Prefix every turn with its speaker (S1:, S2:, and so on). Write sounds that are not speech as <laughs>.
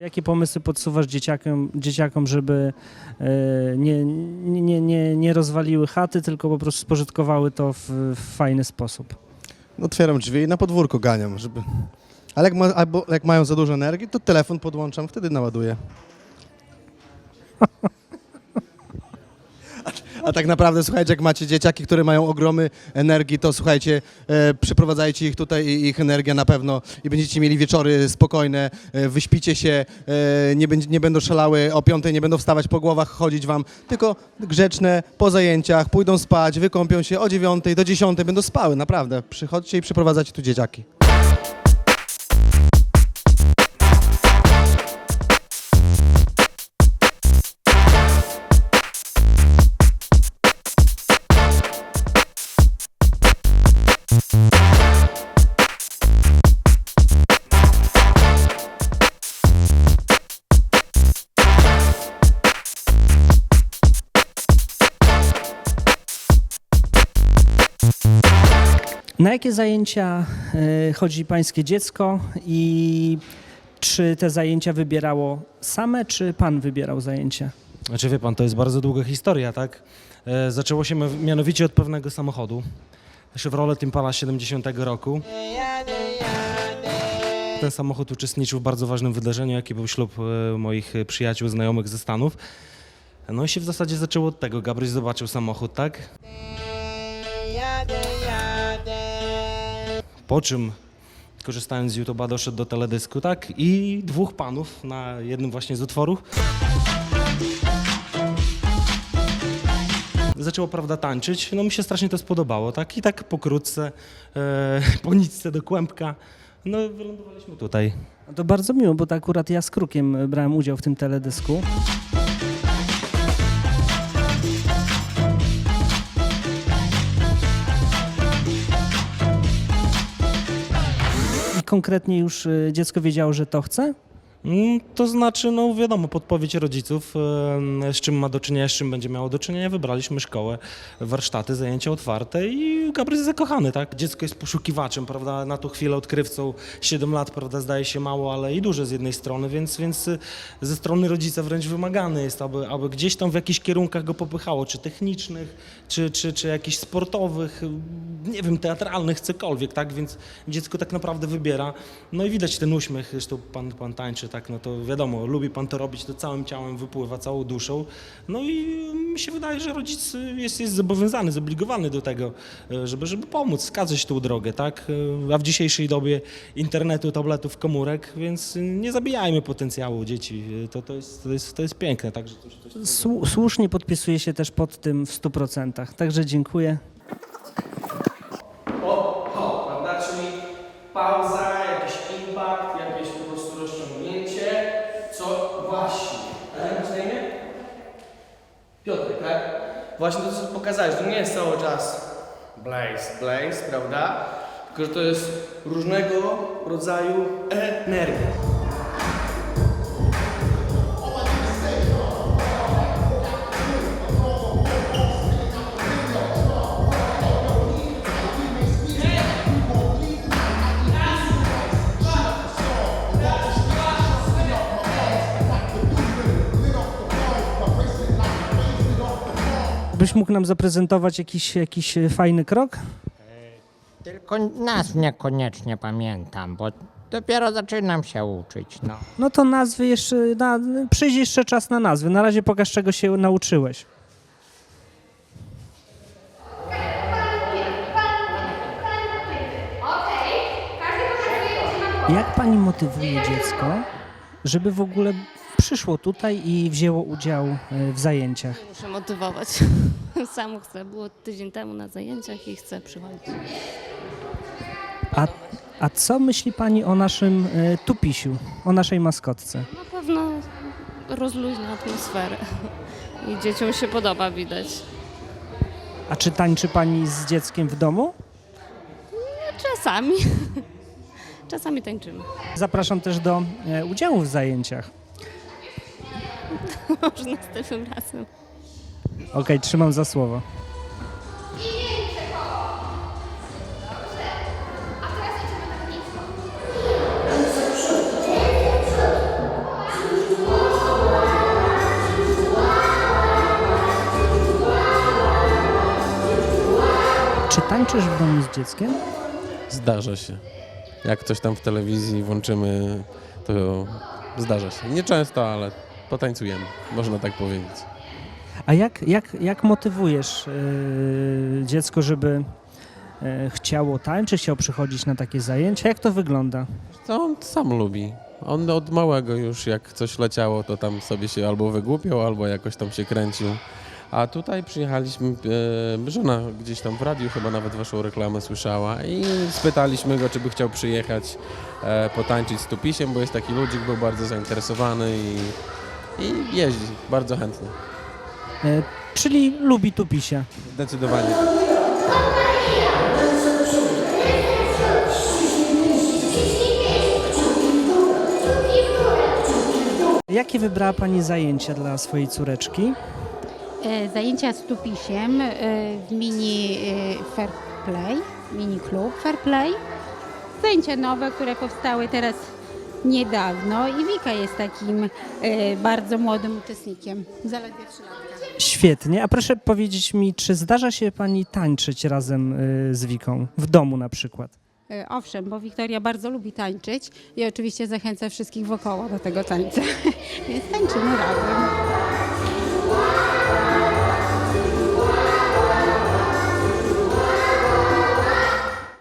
S1: Jakie pomysły podsuwasz dzieciakom, dzieciakom żeby e, nie, nie, nie, nie rozwaliły chaty, tylko po prostu spożytkowały to w, w fajny sposób?
S2: No, Otwieram drzwi i na podwórko ganiam, żeby... Ale jak, ma, albo jak mają za dużo energii, to telefon podłączam, wtedy naładuję. <laughs> A, tak naprawdę, słuchajcie, jak macie dzieciaki, które mają ogromy energii, to słuchajcie, e, przyprowadzajcie ich tutaj i ich energia na pewno i będziecie mieli wieczory spokojne, e, wyśpicie się, e, nie, będzie, nie będą szalały o piątej, nie będą wstawać po głowach, chodzić wam, tylko grzeczne, po zajęciach, pójdą spać, wykąpią się o dziewiątej do dziesiątej, będą spały, naprawdę. Przychodźcie i przyprowadzacie tu dzieciaki.
S1: Na jakie zajęcia e, chodzi pańskie dziecko i czy te zajęcia wybierało same, czy pan wybierał zajęcia?
S3: Znaczy wie pan, to jest bardzo długa historia, tak? E, zaczęło się mi- mianowicie od pewnego samochodu. Chevrolet Impala 70 roku. Ten samochód uczestniczył w bardzo ważnym wydarzeniu, jakie był ślub e, moich przyjaciół, znajomych ze Stanów. No i się w zasadzie zaczęło od tego. Gabryś zobaczył samochód, tak? Po czym, korzystając z YouTube'a, doszedł do teledysku, tak? I dwóch panów na jednym właśnie z utworów zaczęło, prawda, tańczyć. No mi się strasznie to spodobało, tak? I tak pokrótce, e, <laughs> po nitce do kłębka, no wylądowaliśmy tutaj.
S1: No to bardzo miło, bo to akurat ja z Krukiem brałem udział w tym teledysku. Konkretnie już e, dziecko wiedziało, że to chce?
S3: Mm, To znaczy, no wiadomo, podpowiedź rodziców, z czym ma do czynienia, z czym będzie miało do czynienia. Wybraliśmy szkołę, warsztaty, zajęcia otwarte i Gabriel jest zakochany, tak? Dziecko jest poszukiwaczem, prawda? Na tą chwilę odkrywcą 7 lat, prawda, zdaje się mało, ale i duże z jednej strony, więc, więc e, ze strony rodzica wręcz wymagane jest, aby, aby gdzieś tam w jakichś kierunkach go popychało, czy technicznych, czy, czy, czy jakichś sportowych, nie wiem, teatralnych, cokolwiek, tak? Więc dziecko tak naprawdę wybiera. No i widać ten uśmiech, zresztą pan, pan tańczy, tak? No to wiadomo, lubi pan to robić, to całym ciałem wypływa, całą duszą. No i mi się wydaje, że rodzic jest, jest zobowiązany, zobligowany do tego, e, żeby, żeby pomóc, wskazać tą drogę, tak? E, A w dzisiejszej dobie internetu, tabletów, komórek, więc nie zabijajmy potencjału dzieci. E, To, to, jest, to, jest, to jest piękne, także coś, coś
S1: Słu- Słusznie podpisuję się też pod tym w 100%. Także dziękuję.
S4: O, ho, prawda? Czyli pauza, jakiś impact, jakieś po prostu rozciągnięcie. Co właśnie? A jak masz na imię? Piotr, tak? Właśnie to, co pokazałeś, to nie jest cały czas blaze, blaze, prawda? Tylko, że to jest różnego rodzaju energia.
S1: Byś mógł nam zaprezentować jakiś, jakiś e, fajny krok?
S5: Tylko nazw niekoniecznie pamiętam, bo dopiero zaczynam się uczyć. No.
S1: No to nazwy jeszcze, na, przyjdzie jeszcze czas na nazwy. Na razie pokaż, czego się nauczyłeś. Jak pani motywuje dziecko, żeby w ogóle przyszło tutaj i wzięło udział e, w zajęciach?
S6: Muszę motywować. <laughs> Sam chcę. Było tydzień temu na zajęciach i chcę przychodzić.
S1: A, a co myśli pani o naszym e, tupisiu, o naszej maskotce?
S6: Na pewno rozluźnia atmosferę. I dzieciom się podoba, widać.
S1: A czy tańczy pani z dzieckiem w domu?
S6: Czasami. <laughs> Czasami tańczymy.
S1: Zapraszam też do e, udziału w zajęciach. <laughs>
S6: Może następnym razem.
S1: Okej, trzymam za słowo. Czy tańczysz w domu z dzieckiem?
S7: Zdarza się. Jak coś tam w telewizji włączymy, to zdarza się. Nie często, ale potańcujemy, można tak powiedzieć.
S1: A jak, jak, jak motywujesz yy, dziecko, żeby yy, chciało tańczyć, chciało przychodzić na takie zajęcia? Jak to wygląda?
S7: To on sam lubi. On od małego już jak coś leciało, to tam sobie się albo wygłupiał, albo jakoś tam się kręcił. A tutaj przyjechaliśmy, e, żona gdzieś tam w radiu chyba nawet waszą reklamę słyszała i spytaliśmy go, czy by chciał przyjechać e, potańczyć z Tupisiem, bo jest taki ludzik, był bardzo zainteresowany i, i jeździ bardzo chętnie.
S1: Yy, czyli lubi tupisia.
S7: Zdecydowanie.
S1: Jakie wybrała Pani zajęcia dla swojej córeczki?
S8: E, Zajęcia z tupisiem e, w mini e, Fair Play, mini klub Fair Play. Zajęcia nowe, które powstały teraz niedawno i Wika jest takim e, bardzo młodym uczestnikiem, zaledwie 3 latka.
S1: Świetnie. A proszę powiedzieć mi, czy zdarza się Pani tańczyć razem yy, z Wiką? W domu na przykład?
S8: E, Owszem, bo Wiktoria bardzo lubi tańczyć i oczywiście zachęca wszystkich wokoło do tego tańca, <laughs> więc tańczymy razem.